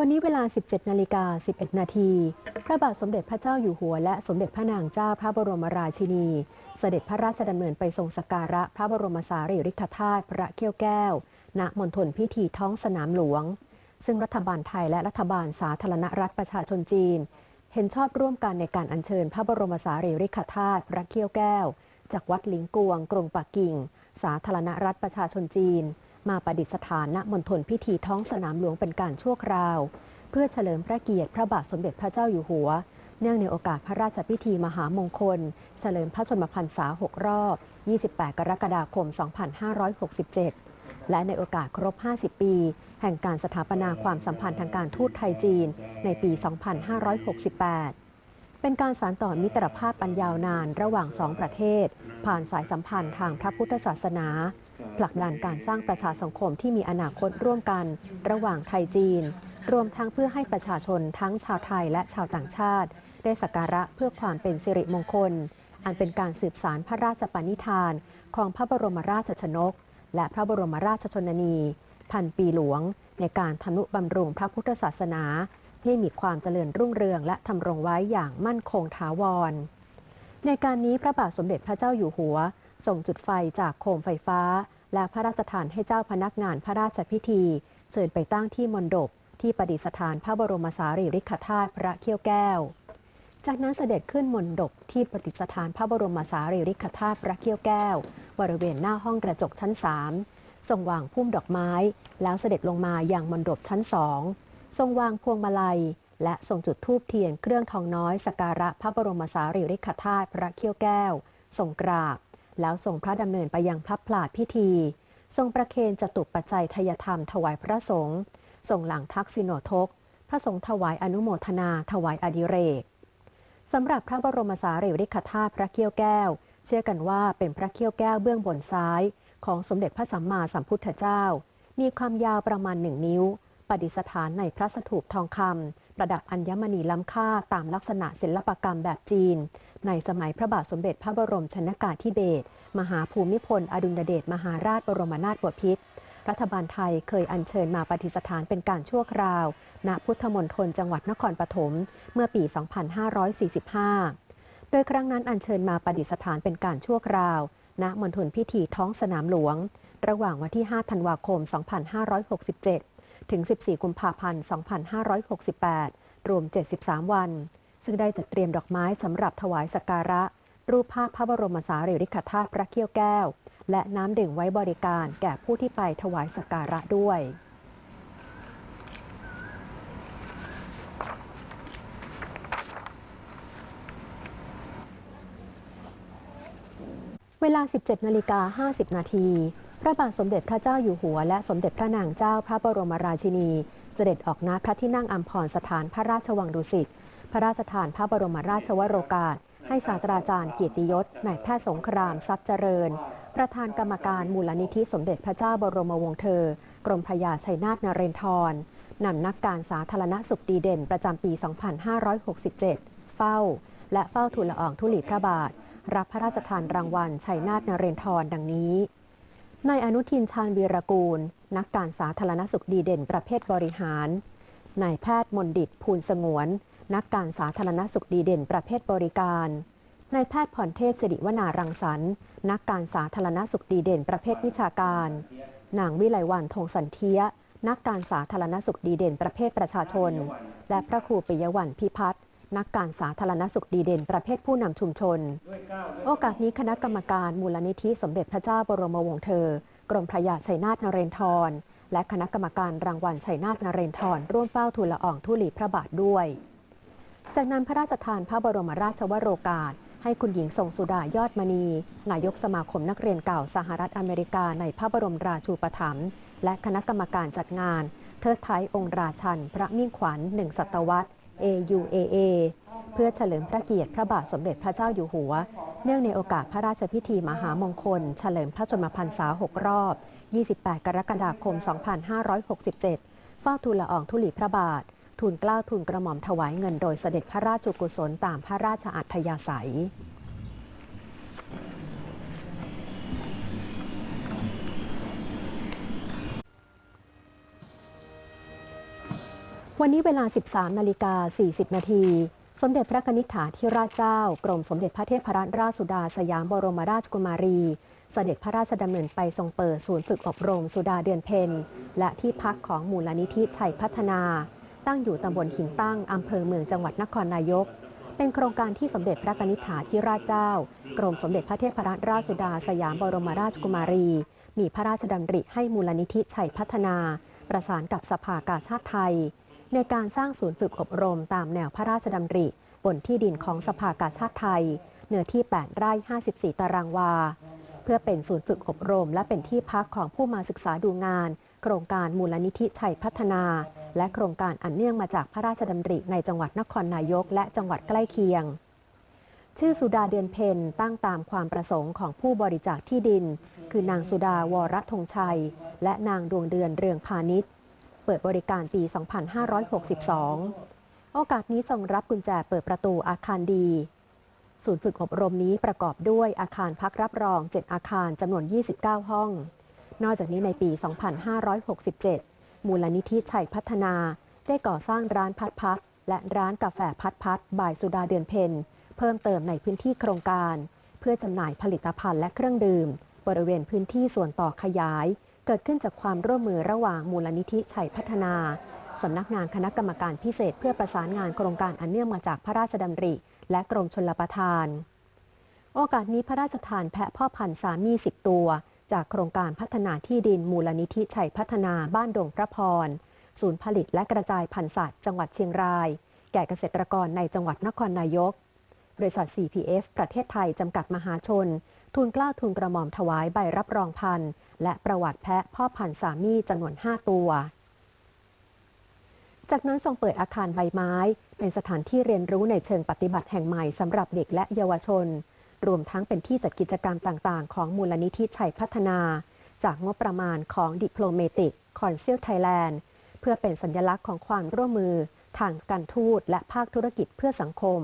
วันนี้เวลา 17 นาฬิกา 11 นาที พระบาทสมเด็จพระเจ้าอยู่หัวและสมเด็จพระนางเจ้าพระบรมราชินี เสด็จพระราชดำเนินไปทรงสักการะพระบรมสารีริกธาตุพระเขี้ยวแก้ว ณ มณฑลพิธีท้องสนามหลวง ซึ่งรัฐบาลไทยและรัฐบาลสาธารณรัฐประชาชนจีน เห็นชอบร่วมกันในการอัญเชิญพระบรมสารีริกธาตุพระเขี้ยวแก้ว จากวัดหลิงกวง กรุงปักกิ่ง สาธารณรัฐประชาชนจีน มาประดิษฐานณมณฑลพิธีท้องสนามหลวงเป็นการชั่วคราว เพื่อเฉลิมพระเกียรติพระบาทสมเด็จพระเจ้าอยู่หัว เนื่องในโอกาสพระราชพิธีมหามงคล เฉลิมพระชนมพรรษา 6 รอบ 28 กรกฎาคม 2567 และในโอกาสครบ 50 ปี แห่งการสถาปนาความสัมพันธ์ทางการทูตไทยจีน ในปี 2568เป็นการสานต่อมิตรภาพอันยาวนานระหว่างสองประเทศ ผ่านสายสัมพันธ์ทางพระพุทธศาสนา ผลักดันการสร้างประชาสังคมที่มีอนาคตร่วมกัน ระหว่างไทยจีน รวมทั้งเพื่อให้ประชาชนทั้งชาวไทยและชาวต่างชาติ ได้สักการะเพื่อความเป็นสิริมงคล อันเป็นการสืบสารพระราชปณิธาน ของพระบรมราชชนก และพระบรมราชชนนี พันปีหลวง ในการทนุบำรุงพระพุทธศาสนาให้มีความเจริญรุ่งเรืองและทำรงไว้อย่างมั่นคงถาวร ในการนี้พระบาทสมเด็จพระเจ้าอยู่หัว ส่งจุดไฟจากโคมไฟฟ้า และพระราชทานให้เจ้าพนักงานพระราชพิธีเชิญไปตั้งที่มณฑปที่ประดิษฐานพระบรมสารีริกธาตุพระเขี้ยวแก้ว จากนั้นเสด็จขึ้นมณฑปที่ประดิษฐานพระบรมสารีริกธาตุพระเขี้ยวแก้ว บริเวณหน้าห้องกระจกชั้นสามทรงวางพุ่มดอกไม้ แล้วเสด็จลงมาอย่างมณฑปชั้นสองทรงวางพวงมาลัย และทรงจุดธูปเทียนเครื่องทองน้อยสักการะพระบรมสารีริกธาตุพระเขี้ยวแก้วทรงกราบ แล้วทรงพระดำเนินไปยังพระพลาดพิธี ทรงประเคนจตุปัจจัยทยธรรมถวายพระสงฆ์ทรงหลังทักษิโนทก พระสงฆ์ถวายอนุโมทนาถวายอดิเรกสำหรับพระบรมสารีริกธาตุพระเขี้ยวแก้ว เชื่อกันว่าเป็นพระเขี้ยวแก้วเบื้องบนซ้าย ของสมเด็จพระสัมมาสัมพุทธเจ้า มีความยาวประมาณหนึ่งนิ้วประดิษฐานในพระสถูปทองคำ ประดับอัญมณีล้ำค่าตามลักษณะศิลปกรรมแบบจีน ในสมัยพระบาทสมเด็จพระบรมชนกาธิเบศรมหาภูมิพล อดุลยเดชมหาราชบรมนาถบพิตรรัฐบาลไทยเคยอัญเชิญมาปฏิสถานเป็นการชั่วคราว ณพุทธมณฑลจังหวัดนครปฐมเมื่อปี 2545 โดยครั้งนั้นอัญเชิญมาปฏิสถานเป็นการชั่วคราว ณมณฑลพิธีท้องสนามหลวง ระหว่างวันที่ 5 ธันวาคม 2567 ถึง 14 กุมภาพันธ์ 2568 รวม 73 วัน ซึ่งได้จัดเตรียมดอกไม้สำหรับถวายสักการะ รูปภาพพระบรมสารีริกธาตุพระเขี้ยวแก้ว และน้ำดื่มไว้บริการแก่ผู้ที่ไปถวายสักการะด้วยเวลา 17 นาฬิกา 50 นาที พระบาทสมเด็จพระเจ้าอยู่หัว และสมเด็จพระนางเจ้าพระบรมราชินี เสด็จออกณพระที่นั่งอัมพรสถานพระราชวังดุสิต พระราชทานพระบรมราชวโรกาส ให้ศาสตราจารย์เกียรติยศนายแพทย์สงครามทรัพย์เจริญ ประธานกรรมการมูลนิธิสมเด็จพระเจ้าบรมวงศ์เธอ กรมพยาชัยนาทนเรนทรนำนักการสาธารณสุขดีเด่นประจำปี 2567 เฝ้า และเฝ้าทูลละอองธุลีพระบาท รับพระราชทานรางวัลชัยนาทนเรนทรดังนี้ นายอนุทินชาญวีรกูล นักการสาธารณสุขดีเด่นประเภทบริหาร นายแพทย์มนดิตภูลสงวน นักการสาธารณสุขดีเด่นประเภทบริการ นายแพทย์ผ่อนเทพสิริวนารังสรรค์ นักการสาธารณสุขดีเด่นประเภทวิชาการ นางวิไลวันธงสันเทียนักการสาธารณสุขดีเด่นประเภทประชาชน และพระครูปิยวันพิพัฒน์ นักการสาธารณสุขดีเด่น ประเภทผู้นำชุมชน โอกาสนี้คณะกรรมการมูลนิธิสมเด็จพระเจ้าบรมวงศ์เธอ กรมพระยาชัยนาทนเรนทร และคณะกรรมการรางวัลชัยนาทนเรนทร ร่วมเฝ้าทูลละอองธุลีพระบาทด้วย จากนั้นพระราชทานพระบรมราชวโรกาส ให้คุณหญิงทรงสุดายอดมณี นายกสมาคมนักเรียนเก่าสหรัฐอเมริกาในพระบรมราชูปถัมภ์และคณะกรรมการจัดงาน เทิดไทยองค์ราชัน พระมิ่งขวัญหนึ่งศตวรรษ AUAA เพื่อเฉลิมพระเกียรติพระบาทสมเด็จพระเจ้าอยู่หัว เนื่องในโอกาสพระราชพิธีมหามงคล เฉลิมพระชนมพรรษา 6 รอบ 28 กรกฎาคม 2567 เฝ้าทูลละอองธุลีพระบาท ทูลเกล้าทูลกระหม่อมถวายเงินโดยเสด็จพระราชกุศลตามพระราชอัธยาศัย วันนี้เวลา 13 นาฬิกา 40 นาที สมเด็จพระนิธิถาธิราชเจ้า กรมสมเด็จพระเทพรัตนราชสุดาสยามบรมราชกุมารี เสด็จพระราชดำเนินไปทรงเปิดศูนย์ฝึกอบรมสุดาเดือนเพ็ญและที่พักของมูลนิธิไทยพัฒนา ตั้งอยู่ตำบลหินตั้งอำเภอเมืองจังหวัดนครนายก เป็นโครงการที่สมเด็จพระนิธิถาธิราชเจ้า กรมสมเด็จพระเทพรัตนราชสุดาสยามบรมราชกุมารี มีพระราชดำริให้มูลนิธิไทยพัฒนา ประสานกับสภากาชาติไทย ในการสร้างศูนย์ฝึกอบรมตามแนวพระราชดำริ บนที่ดินของสภากาชาติไทย เนื้อที่ 8 ไร่ 54 ตารางวา เพื่อเป็นศูนย์ฝึกอบรม และเป็นที่พักของผู้มาศึกษาดูงาน โครงการมูลนิธิไทยพัฒนา และโครงการอันเนื่องมาจากพระราชดำริในจังหวัดนครนายก และจังหวัดใกล้เคียงชื่อสุดาเดือนเพ็ญตั้งตามความประสงค์ของผู้บริจาคที่ดิน คือนางสุดาวรธงชัย และนางดวงเดือนเรืองพาณิชย์ เปิดบริการปี 2562 โอกาสนี้ทรงรับกุญแจเปิดประตูอาคารดี ศูนย์ฝึกอบรมนี้ประกอบด้วยอาคารพักรับรอง 7 อาคารจำนวน 29 ห้อง นอกจากนี้ในปี 2567 มูลนิธิไทยพัฒนาได้ก่อสร้างร้านพัดพัดและร้านกาแฟพัดพัดบ่ายสุดาเดือนเพ็ญเพิ่มเติมในพื้นที่โครงการ เพื่อจำหน่ายผลิตภัณฑ์และเครื่องดื่ม บริเวณพื้นที่ส่วนต่อขยาย เกิดขึ้นจากความร่วมมือระหว่างมูลนิธิไทยพัฒนาสำนักงานคณะกรรมการพิเศษเพื่อประสานงานโครงการอันเนื่องมาจากพระราชดำริ และกรมชลประทาน โอกาสนี้พระราชทานแพะพ่อพันธุ์สามีสิบตัว จากโครงการพัฒนาที่ดินมูลนิธิไทยพัฒนาบ้านดงพระพร ศูนย์ผลิตและกระจายพันธุ์สัตว์จังหวัดเชียงราย แก่เกษตรกรในจังหวัดนครนายก บริษัท CPF ประเทศไทย จำกัดมหาชน ทุนกล้าทุนกระหม่อมถวายใบรับรองพันธุ์และประวัติแพะพ่อพันธุ์สามีจำนวน 5 ตัว จากนั้นทรงเปิดอาคารใบไม้ เป็นสถานที่เรียนรู้ในเชิงปฏิบัติแห่งใหม่สำหรับเด็กและเยาวชน รวมทั้งเป็นที่จัดกิจกรรมต่าง ๆ ของมูลนิธิไทยพัฒนา จากงบประมาณของ Diplomatic Council Thailand เพื่อเป็นสัญลักษณ์ของความร่วมมือทางการทูตและภาคธุรกิจเพื่อสังคม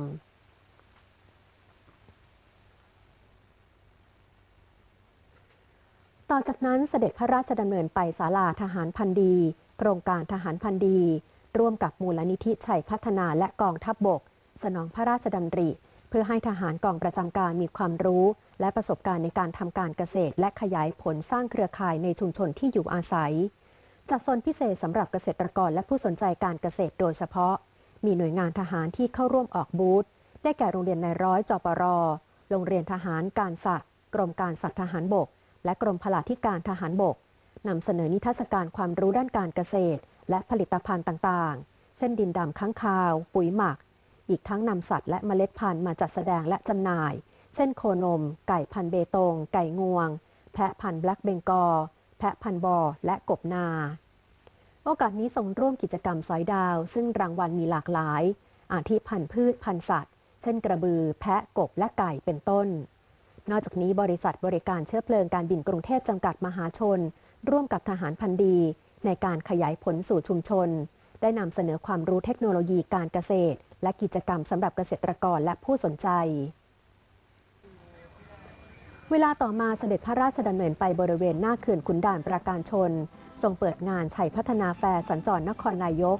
ต่อจากนั้นเสด็จพระราชดำเนินไปศาลาทหารพันดีโครงการทหารพันดี ร่วมกับมูลนิธิชัยพัฒนาและกองทัพบบก สนองพระราชดำริ เพื่อให้ทหารกองประจำการมีความรู้ และประสบการณ์ในการทำการเกษตร และขยายผลสร้างเครือข่ายในชุมชนที่อยู่อาศัย จัดโซนพิเศษสำหรับเกษตรกรและผู้สนใจการเกษตรโดยเฉพาะ มีหน่วยงานทหารที่เข้าร่วมออกบูธได้แก่โรงเรียนนายร้อยจปร โรงเรียนทหารการสัตว์กรมการสัตว์ทหารบก และกรมพลาธิการทหารบกนำเสนอนิทรรศการความรู้ด้านการเกษตร และผลิตภัณฑ์ต่างๆ เช่นดินดำค้างคาว ปุ๋ยหมัก อีกทั้งนำสัตว์และเมล็ดพันธุ์มาจัดแสดงและจำหน่าย เช่นโคนม ไก่พันเบตง ไก่งวง แพะพันแบล็กเบงกอ แพะพันบอ และกบนา โอกาสนี้ส่งร่วมกิจกรรมสอยดาว ซึ่งรางวัลมีหลากหลาย อาทิพันธุ์พืชพันธุ์สัตว์ เช่นกระบือ แพะ กบ และไก่ เป็นต้น นอกจากนี้บริษัทบริการเชื้อเพลิงการบินกรุงเทพจำกัดมหาชน ร่วมกับทหารพันดี ในการขยายผลสู่ชุมชน ได้นำเสนอความรู้เทคโนโลยีการเกษตร และกิจกรรมสำหรับเกษตรกรและผู้สนใจ เวลาต่อมาเสด็จพระราชดำเนินไปบริเวณหน้าเขื่อนขุนด่านประการชนทรงเปิดงานไทยพัฒนาแฟร์สัญจรนครนายก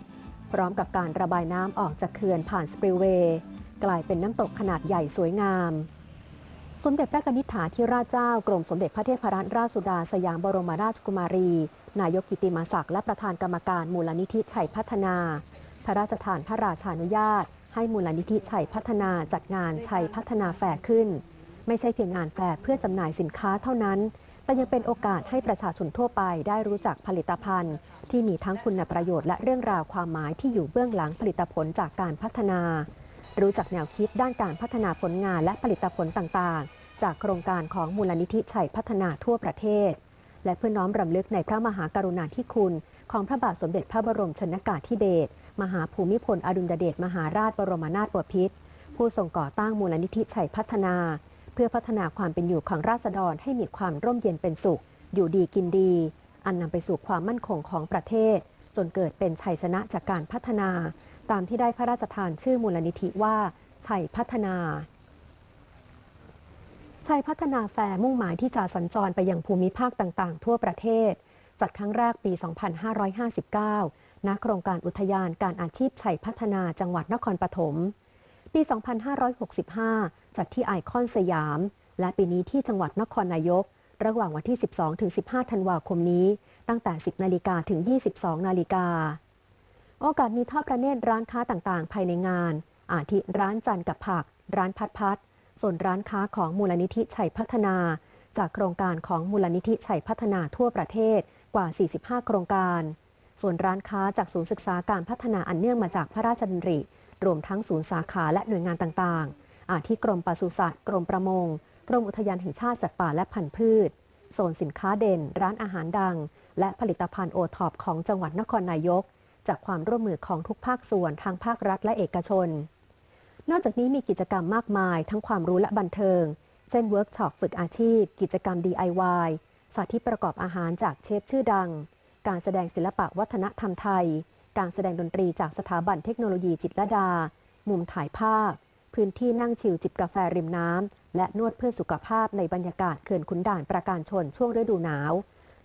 พร้อมกับการระบายน้ำออกจากเขื่อนผ่านสปริเวย์กลายเป็นน้ำตกขนาดใหญ่สวยงาม สมเด็จพระนิธิถาธิราชเจ้ากรมสมเด็จพระเทพรัตนราชสุดาสยามบรมราชกุมารี นายกกิติมาศักดิ์และประธานกรรมการมูลนิธิไทยพัฒนา พระราชทานพระราชานุญาต ให้มูลนิธิไทยพัฒนาจัดงานไทยพัฒนาแฟร์ขึ้น ไม่ใช่เพียงงานแฟร์เพื่อจำหน่ายสินค้าเท่านั้น แต่ยังเป็นโอกาสให้ประชาชนทั่วไปได้รู้จักผลิตภัณฑ์ ที่มีทั้งคุณประโยชน์และเรื่องราวความหมายที่อยู่เบื้องหลังผลิตผลจากการพัฒนา รู้จักแนวคิดด้านการพัฒนาผลงานและผลิตผลต่างๆ จากโครงการของมูลนิธิไทยพัฒนาทั่วประเทศ และเพื่อน้อมรำลึกในพระมหากรุณาธิคุณ ของพระบาทสมเด็จพระบรมชนกาธิเบศรมหาภูมิพลอดุลยเดชมหาราชบรมนาถบพิตรผู้ทรงก่อตั้งมูลนิธิไทยพัฒนา เพื่อพัฒนาความเป็นอยู่ของราษฎรให้มีความร่มเย็นเป็นสุข อยู่ดีกินดี อันนำไปสู่ความมั่นคงของประเทศ จนเกิดเป็นชัยชนะจากการพัฒนา ตามที่ได้พระราชทานชื่อมูลนิธิว่าไทยพัฒนาไทยพัฒนาแฟร์มุ่งหมายที่จะสัญจรไปยังภูมิภาคต่างๆ ทั่วประเทศ จัดครั้งแรกปี 2559 ณ โครงการอุทยานการอาชีพชัยพัฒนาจังหวัดนครปฐม ปี 2565 จัดที่ไอคอนสยาม และปีนี้ที่จังหวัดนครนายก ระหว่างวันที่ 12-15 ธันวาคมนี้ ตั้งแต่ 10 นาฬิกาถึง 22 นาฬิกา โอกาสมีทอดพระเนตรร้านค้าต่างๆ ภายในงาน อาทิร้านจันกับผัก ร้านพัดพัด ส่วนร้านค้าของมูลนิธิชัยพัฒนา จากโครงการของมูลนิธิชัยพัฒนาทั่วประเทศกว่า 45 โครงการ ส่วนร้านค้าจากศูนย์ศึกษาการพัฒนาอันเนื่องมาจากพระราชดำริ รวมทั้งศูนย์สาขาและหน่วยงานต่างๆ อาทิกรมปศุสัตว์ กรมประมง กรมอุทยานแห่งชาติสัตว์ป่าและพันธุ์พืช โซนสินค้าเด่น ร้านอาหารดัง และผลิตภัณฑ์โอท็อปของจังหวัดนครนายก จากความร่วมมือของทุกภาคส่วนทางภาครัฐและเอกชน นอกจากนี้มีกิจกรรมมากมาย ทั้งความรู้และบันเทิง เช่นเวิร์กช็อปฝึกอาชีพ กิจกรรม DIY สาธิตประกอบอาหารจากเชฟชื่อดัง การแสดงศิลปะวัฒนธรรมไทย การแสดงดนตรีจากสถาบันเทคโนโลยีจิตรดา มุมถ่ายภาพ พื้นที่นั่งชิลจิบกาแฟริมน้ำ และนวดเพื่อสุขภาพในบรรยากาศเขื่อนขุนด่านประการชนช่วงฤดูหนาว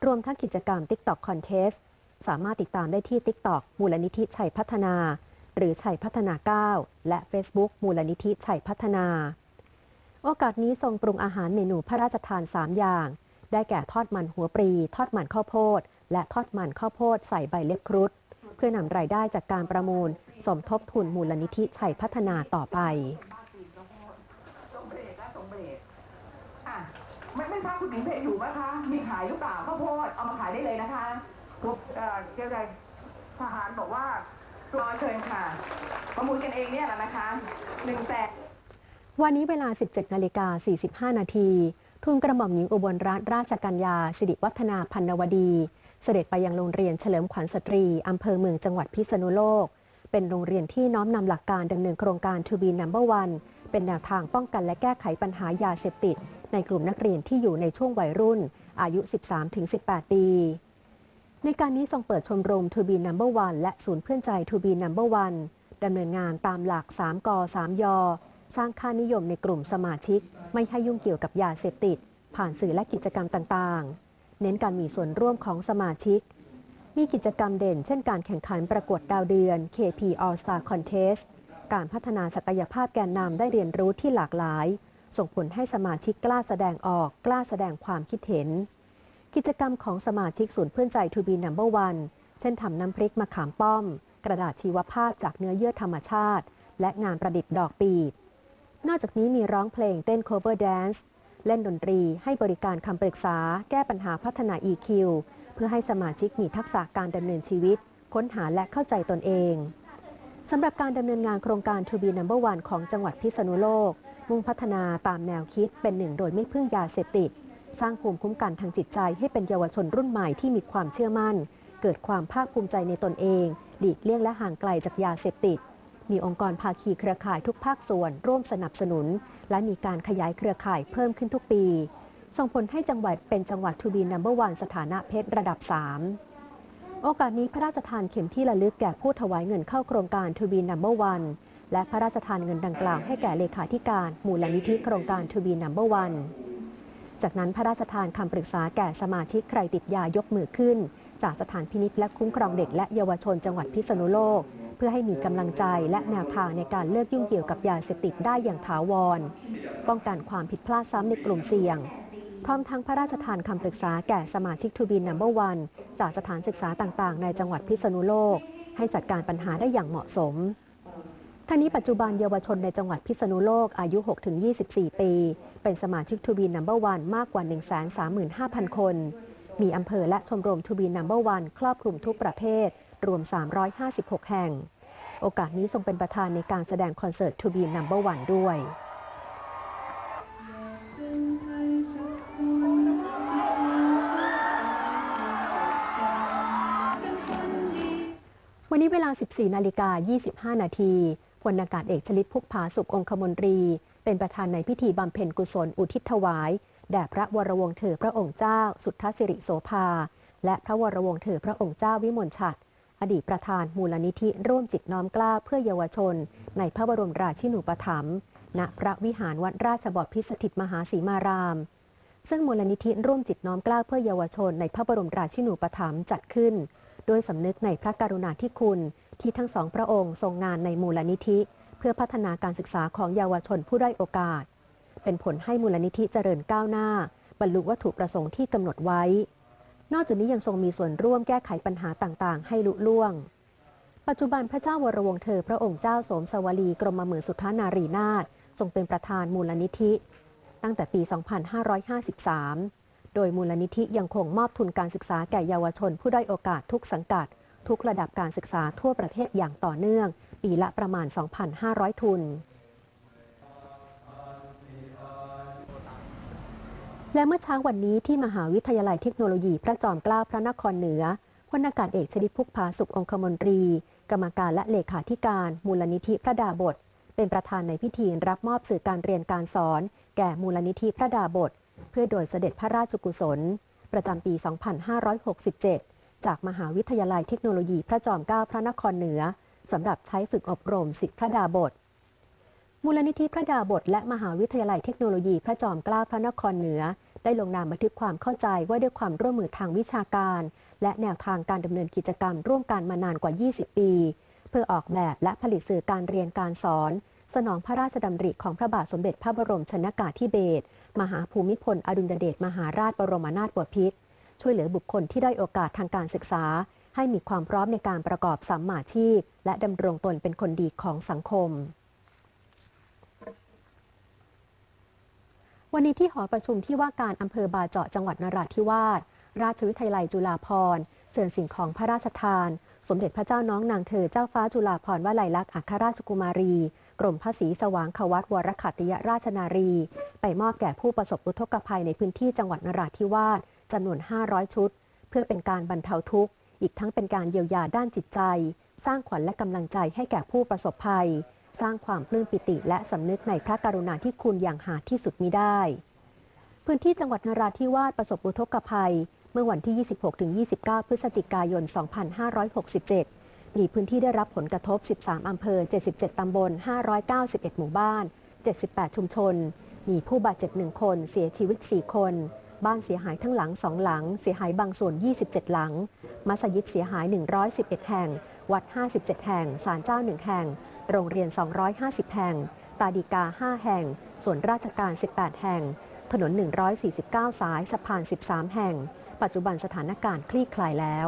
รวมทั้งกิจกรรม TikTok Contest สามารถติดตามได้ที่ TikTok มูลนิธิชัยพัฒนา หรือชัยพัฒนา 9 และ Facebook มูลนิธิชัยพัฒนา โอกาสนี้ทรงปรุงอาหารเมนูพระราชทาน 3 อย่าง ได้แก่ทอดมันหัวปรี ทอดมันข้าวโพด และทอดมันข้าวโพดใส่ใบเล็บครุฑเพื่อนำรายได้จากการประมูล สมทบทุนมูลนิธิชัยพัฒนาต่อไปไม่ไม่ทราบคุณหญิงเพอยู่ไหมคะ มีขายหรือเปล่าข้าวโพดเอามาขายได้เลยนะคะ ทุกเอ่อเจ้าใดทหารบอกว่ารอเชิญค่ะ ประมูลกันเองเนี่ยแหละนะคะหนึ่งแสน วันนี้เวลา 17 นาฬิกา 45 นาทีทุนกระหม่อมหญิงอุบลรัตนราชกัญญา สิริวัฒนาพันนวดี เสด็จไปยังโรงเรียนเฉลิมขวัญสตรี อำเภอเมืองจังหวัดพิษณุโลก เป็นโรงเรียนที่น้อมนำหลักการดำเนินโครงการ To be number one เป็นแนวทางป้องกันและแก้ไขปัญหายาเสพติด ในกลุ่มนักเรียนที่อยู่ในช่วงวัยรุ่น อายุ 13-18 ปี ในการนี้ทรงเปิดชมรม To be number one และศูนย์เพื่อนใจ To be number one ดำเนินงานตามหลัก 3ก3ยอสร้างค่านิยมในกลุ่มสมาชิก ไม่ให้ยุ่งเกี่ยวกับยาเสพติด ผ่านสื่อและกิจกรรมต่างๆ เน้นการมีส่วนร่วมของสมาชิก มีกิจกรรมเด่น เช่นการแข่งขันประกวดดาวเดือน KP All Star Contest การพัฒนาศักยภาพแกนนำได้เรียนรู้ที่หลากหลาย ส่งผลให้สมาชิกกล้าแสดงออก กล้าแสดงความคิดเห็น กิจกรรมของสมาชิกศูนย์เพื่อนใจ To be number one เช่นทำน้ำพริกมะขามป้อม กระดาษชีวภาพจากเนื้อเยื่อธรรมชาติ และงานประดิษฐ์ดอกปีบนอกจากนี้มีร้องเพลงเต้น cover dance เล่นดนตรีให้บริการคำปรึกษา แก้ปัญหาพัฒนา EQ เพื่อให้สมาชิกมีทักษะการดำเนินชีวิต ค้นหาและเข้าใจตนเองสำหรับการดำเนินงานโครงการ To be number one ของจังหวัดพิษณุโลก มุ่งพัฒนาตามแนวคิดเป็นหนึ่งโดยไม่พึ่งยาเสพติด สร้างภูมิคุ้มกันทางจิตใจให้เป็นเยาวชนรุ่นใหม่ที่มีความเชื่อมั่น เกิดความภาคภูมิใจในตนเอง หลีกเลี่ยงและห่างไกลจากยาเสพติด มีองค์กรภาคีเครือข่ายทุกภาคส่วน ร่วมสนับสนุน และมีการขยายเครือข่ายเพิ่มขึ้นทุกปี ส่งผลให้จังหวัดเป็นจังหวัดทูบีนัมเบอร์วันสถานะเพชรระดับ 3 โอกาสนี้พระราชทานเข็มที่ระลึกแก่ผู้ถวายเงินเข้าโครงการทูบีนัมเบอร์วันและพระราชทานเงินดังกล่าวให้แก่เลขาธิการมูลนิธิโครงการทูบีนัมเบอร์วัน จากนั้นพระราชทานคำปรึกษาแก่สมาชิกใครติดยายกมือขึ้น จากสถานพินิจและคุ้มครองเด็กและเยาวชนจังหวัดพิษณุโลก เพื่อให้มีกำลังใจและแนวทางในการเลิกยุ่งเกี่ยวกับยาเสพติดได้อย่างถาวร ป้องกันความผิดพลาดซ้ำในกลุ่มเสี่ยง พร้อมทั้งพระราชทานคำปรึกษาแก่สมาชิกทูบีนัมเบอร์วันจากสถานศึกษาต่างๆ ในจังหวัดพิษณุโลก ให้จัดการปัญหาได้อย่างเหมาะสมท่านี้ปัจจุบันเยาวชนในจังหวัดพิษณุโลกอายุ 6-24 ปี เป็นสมาชิกทูบีนัมเบอร์วันมากกว่า 135,000 คน มีอำเภอและชมรมทูบีนัมเบอร์วันครอบคลุมทุกประเภท รวม 356 แห่ง โอกาสนี้ทรงเป็นประธานในการแสดงคอนเสิร์ตทูบีนัมเบอร์วันด้วยวันนี้เวลา 14 นาฬิกา 25 นาที พลอากาศเอกชลิตพุกผาสุของคมนตรี เป็นประธานในพิธีบำเพ็ญกุศลอุทิศถวาย แด่พระวรวงศ์เถอพระองค์เจ้า สุทธสิริโสภา และพระวรวงศ์เถอพระองค์เจ้าวิมลฉัตรอดีตประธานมูลนิธิร่วมจิตน้อมกล้าเพื่อเยาวชน ในพระบรมราชินูปถัมภ์ณพระวิหารวัดราชบพิสถิตมหาสีมาราม ซึ่งมูลนิธิร่วมจิตน้อมกล้าเพื่อเยาวชน ในพระบรมราชินูปถัมภ์จัดขึ้น โดยสำนึกในพระกรุณาธิคุณ ที่ทั้งสองพระองค์ทรงงานในมูลนิธิ เพื่อพัฒนาการศึกษาของเยาวชนผู้ได้โอกาส เป็นผลให้มูลนิธิเจริญก้าวหน้า บรรลุวัตถุประสงค์ที่กำหนดไว้ นอกจากนี้ยังทรงมีส่วนร่วมแก้ไขปัญหาต่างๆ ให้ลุล่วง ปัจจุบันพระเจ้าวรวงศ์เธอพระองค์เจ้าสมสวลีกรมหมื่นสุทธานารีนาถทรงเป็นประธานมูลนิธิ ตั้งแต่ปี 2553 โดยมูลนิธิยังคงมอบทุนการศึกษาแก่เยาวชนผู้ได้โอกาสทุกสังกัด ทุกระดับการศึกษาทั่วประเทศอย่างต่อเนื่อง ปีละประมาณ 2,500 ทุน และเมื่อเช้าวันนี้ที่มหาวิทยาลัยเทคโนโลยีพระจอมเกล้าพระนครเหนือพลอากาศเอกชดิพุกพาสุของคมนตรี กรรมการและเลขาธิการ มูลนิธิพระดาบท เป็นประธานในพิธีรับมอบสื่อการเรียนการสอน แก่มูลนิธิพระดาบท เพื่อโดยเสด็จพระราชกุศล ประจำปี 2567 จากมหาวิทยาลัยเทคโนโลยีพระจอมเกล้าพระนครเหนือสำหรับใช้ฝึกอบรมศิษย์พระดาบท มูลนิธิพระดาบท และมหาวิทยาลัยเทคโนโลยีพระจอมเกล้าพระนครเหนือ ได้ลงนามบันทึกความเข้าใจว่าด้วยความร่วมมือทางวิชาการ และแนวทางการดำเนินกิจกรรมร่วมกันมานานกว่า 20 ปี เพื่อออกแบบและผลิตสื่อการเรียนการสอน สนองพระราชดำริของพระบาทสมเด็จพระบรมชนากาธิเบศรมหาภูมิพลอดุลยเดชมหาราชบรมนาถบพิตร ช่วยเหลือบุคคลที่ได้โอกาสทางการศึกษา ให้มีความพร้อมในการประกอบสัมมาชีพ และดำรงตนเป็นคนดีของสังคม วันนี้ที่หอประชุมที่ว่าการอำเภอบาเจาะจังหวัดนราธิวาสราชวิทยาลัยจุฬาภรณ์เชิญสิ่งของพระราชทาน สมเด็จพระเจ้าน้องนางเธอเจ้าฟ้าจุฬาภรณ์วลัยลักษณ์อัครราชกุมารี กรมพระศรีสว่างขวัตวรขัตติยราชนารี ไปมอบแก่ผู้ประสบอุทกภัยในพื้นที่จังหวัดนราธิวาส จำนวน 500 ชุด เพื่อเป็นการบรรเทาทุกข์ อีกทั้งเป็นการเยียวยาด้านจิตใจ สร้างขวัญและกำลังใจให้แก่ผู้ประสบภัย สร้างความปลื้มปิติและสำนึกในพระกรุณาธิคุณอย่างหาที่สุดมิได้ พื้นที่จังหวัดนราธิวาสประสบอุทกภัย เมื่อวันที่ 26-29 พฤศจิกายน 2567มีพื้นที่ได้รับผลกระทบ 13 อำเภอ 77 ตำบล 591 หมู่บ้าน 78 ชุมชน มีผู้บาดเจ็บ 1 คน เสียชีวิต 4 คน บ้านเสียหายทั้งหลังสองหลัง เสียหายบางส่วน 27 หลัง มัสยิดเสียหาย 111 แห่ง วัด 57 แห่ง ศาลเจ้า 1 แห่ง โรงเรียน 250 แห่ง ตาดีกา 5 แห่ง ส่วนราชการ 18 แห่ง ถนน 149 สาย สะพาน 13 แห่ง ปัจจุบันสถานการณ์คลี่คลายแล้ว